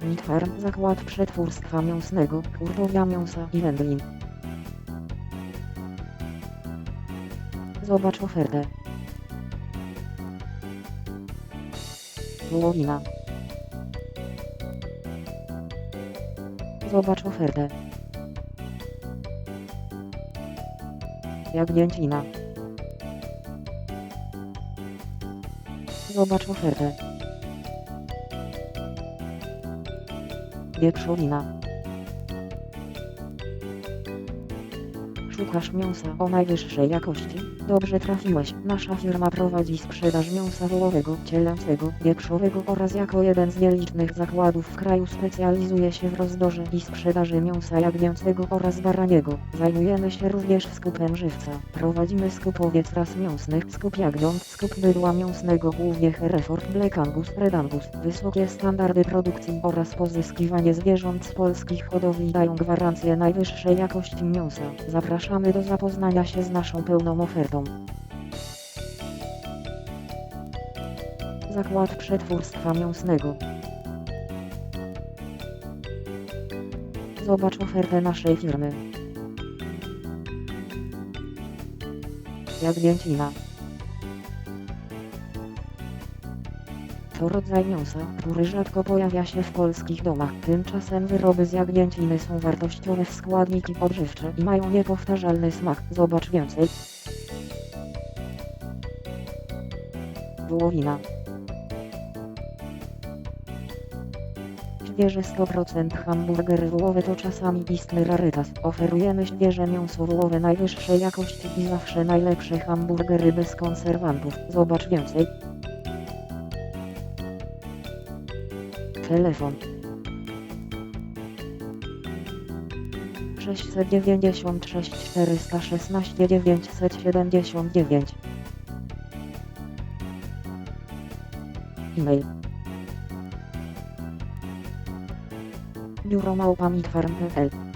Farm Zakład Przetwórstwa Mięsnego, Hurtownia Mięsa i Wędlin. Zobacz ofertę. Wołowina. Zobacz ofertę. Jagnięcina. Zobacz ofertę. Wieczorina Szukasz mięsa o najwyższej jakości? Dobrze trafiłeś. Nasza firma prowadzi sprzedaż mięsa wołowego, cielęcego, wieprzowego oraz jako jeden z nielicznych zakładów w kraju specjalizuje się w rozdorze i sprzedaży mięsa jagnięcego oraz baraniego. Zajmujemy się również skupem żywca. Prowadzimy skupowiec ras mięsnych, skup jagniąt, skup bydła mięsnego głównie Hereford, Black Angus, Red Angus. Wysokie standardy produkcji oraz pozyskiwanie zwierząt z polskich hodowli dają gwarancję najwyższej jakości mięsa. Zapraszamy do zapoznania się z naszą pełną ofertą. Zakład Przetwórstwa Mięsnego. Zobacz ofertę naszej firmy. Jagnięcina. To rodzaj mięsa, który rzadko pojawia się w polskich domach. Tymczasem wyroby z jagnięciny są wartościowe w składniki odżywcze i mają niepowtarzalny smak. Zobacz więcej. Wołowina. Świeże 100% hamburgery wołowe to czasami istny rarytas. Oferujemy świeże mięso wołowe najwyższej jakości i zawsze najlepsze hamburgery bez konserwantów. Zobacz więcej. Telefon. 696 416 979 E-mail. biuro małpamitfarm.pl